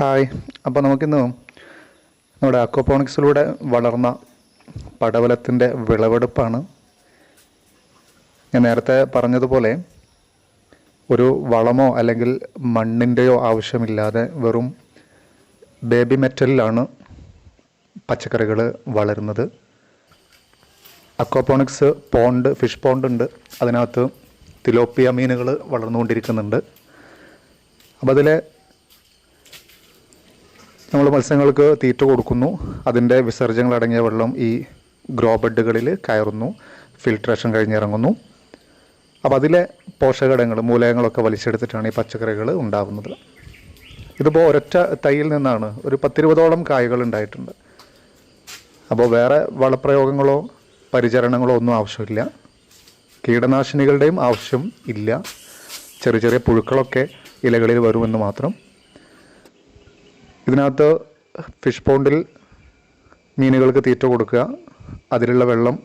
Hi. അപ്പോൾ നമുക്കിന്ന് നമ്മുടെ അക്വപോണിക്സിലൂടെ വളർന്ന പടവലത്തിന്റെ വിളവെടുപ്പാണ്. ഞാൻ നേരത്തെ പറഞ്ഞതുപോലെ ഒരു വളമോ അല്ലെങ്കിൽ മണ്ണിന്റെയോ ആവശ്യമില്ലാതെ വെറും ബേബി മെറ്റലിലാണ് പച്ചക്കറികൾ വളരുന്നത്. അക്വാപോണിക്സ് പോണ്ട് ഫിഷ് പോണ്ട് ഉണ്ട്. അതിനകത്ത് തിലോപ്പിയ മീനുകൾ വളർന്നുകൊണ്ടിരിക്കുന്നുണ്ട്. അപ്പോൾ അതിലെ നമ്മൾ മത്സ്യങ്ങൾക്ക് തീറ്റ കൊടുക്കുന്നു. അതിന്റെ വിസർജ്യങ്ങളടങ്ങിയ വെള്ളം ഈ ഗ്രോ ബെഡുകളിൽ കയറുന്നു. ഫിൽട്രേഷൻ കഴിഞ്ഞിറങ്ങുന്നു. അപ്പോൾ അതിലെ പോഷകഘടകങ്ങൾ മൂലകങ്ങളൊക്കെ വലിച്ചെടുത്തിട്ടാണ് ഈ പച്ചക്കറികൾ ഉണ്ടാകുന്നത് ഇതിപ്പോൾ ഒരൊറ്റ തൈയിൽ നിന്നാണ് ഒരു പത്തിരുപതോളം കായകൾ ഉണ്ടായിട്ടുണ്ട്. അപ്പോൾ വേറെ വളപ്രയോഗങ്ങളോ പരിചരണങ്ങളോ ഒന്നും ആവശ്യമില്ല. കീടനാശിനികളുടെയും ആവശ്യം ഇല്ല. ചെറിയ ചെറിയ പുഴുക്കളൊക്കെ ഇലകളിൽ വരുമെന്ന് മാത്രം ഇതിനകത്ത് ഫിഷ് പോണ്ടിൽ മീനുകൾക്ക് തീറ്റ കൊടുക്കുക. അതിലുള്ള വെള്ളം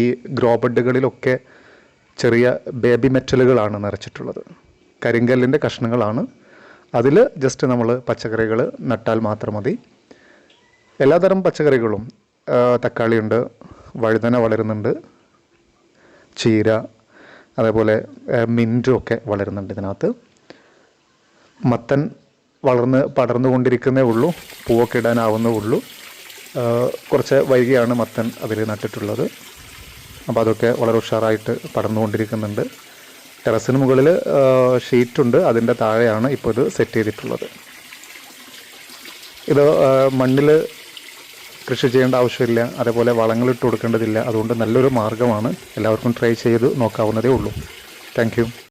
ഈ ഗ്രോ ബെഡുകളിലൊക്കെ ചെറിയ ബേബി മെറ്റലുകളാണ് നിറച്ചിട്ടുള്ളത്. കരിങ്കല്ലിന്റെ കഷ്ണങ്ങളാണ്. അതിൽ ജസ്റ്റ് നമ്മൾ പച്ചക്കറികൾ നട്ടാൽ മാത്രം മതി. എല്ലാതരം പച്ചക്കറികളും തക്കാളിയുണ്ട് വഴുതന വളരുന്നുണ്ട് ചീര അതേപോലെ മിന്റും ഒക്കെ വളരുന്നുണ്ട് ഇതിനകത്ത്. മത്തൻ വളർന്ന് പടർന്നുകൊണ്ടിരിക്കുന്നേ ഉള്ളൂ പൂവൊക്കെ ഇടാനാവുന്നേ ഉള്ളൂ. കുറച്ച് വൈകിയാണ് മത്തൻ അതിൽ നട്ടിട്ടുള്ളത്. അപ്പോൾ അതൊക്കെ വളരെ ഉഷാറായിട്ട് പടർന്നുകൊണ്ടിരിക്കുന്നുണ്ട്. ടെറസിന് മുകളിൽ ഷീറ്റുണ്ട് അതിന്റെ താഴെയാണ് ഇപ്പോൾ ഇത് സെറ്റ് ചെയ്തിട്ടുള്ളത്. ഇത് മണ്ണിൽ കൃഷി ചെയ്യേണ്ട ആവശ്യമില്ല അതേപോലെ വളങ്ങളിട്ട് കൊടുക്കേണ്ടതില്ല. അതുകൊണ്ട് നല്ലൊരു മാർഗമാണ് എല്ലാവർക്കും ട്രൈ ചെയ്ത് നോക്കാവുന്നതേ ഉള്ളൂ. താങ്ക്